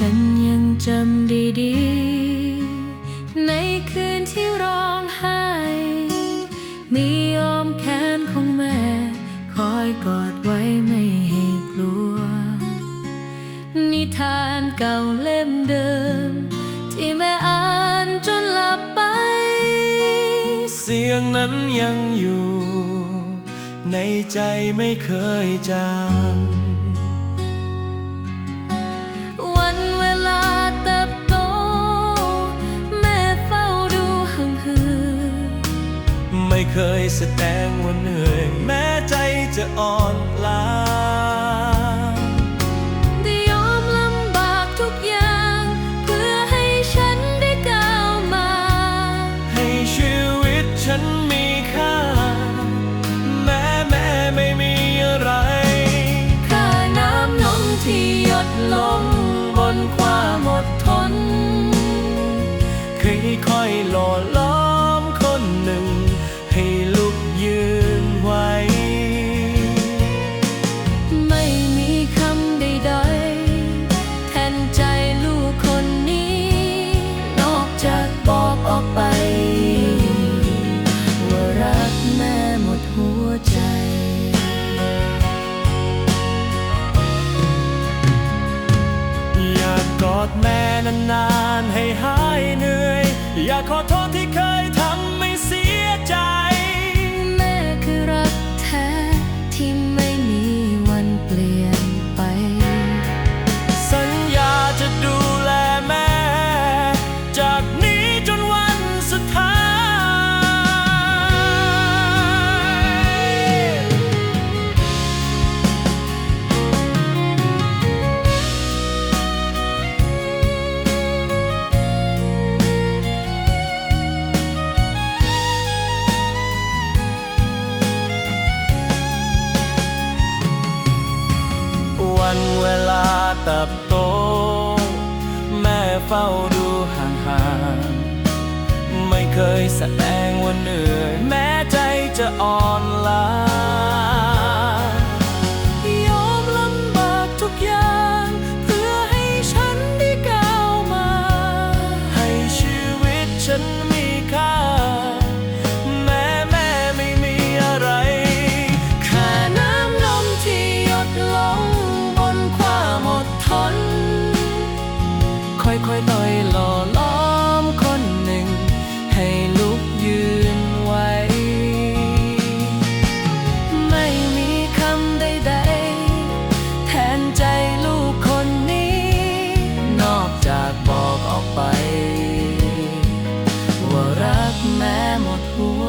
ฉันยังจำดีดีๆ ในคืนที่ร้องไห้ มีอ้อมแขนของแม่ คอยกอดไว้ไม่ให้กลัว นิทานเก่าเล่มเดิม ที่แม่อ่านจนหลับไป เสียงนั้นยังอยู่ ในใจไม่เคยจาง แสดงว่าเหนื่อย แม้ใจจะอ่อนล้าได้ยอมลำบากทุกอย่างเพื่อให้ฉันได้ก้าวมาให้ชีวิตฉันมีค่า แม้แม่ไม่มีอะไร ค่าน้ำนมที่หยดลงบนความอดทนเค่อยๆหล่อ ใจลูกคนนี้ นอกจากบอกออกไป ว่ารักแม่หมดหัวใจอยากกอดแม่นานๆให้หายเหนื่อย อยากขอโทษที่เคย เติบโต แม่เฝ้าดูห่างๆ ไม่เคยแสดงว่าเหนื่อย แม้ใจจะอ่อนล้า more.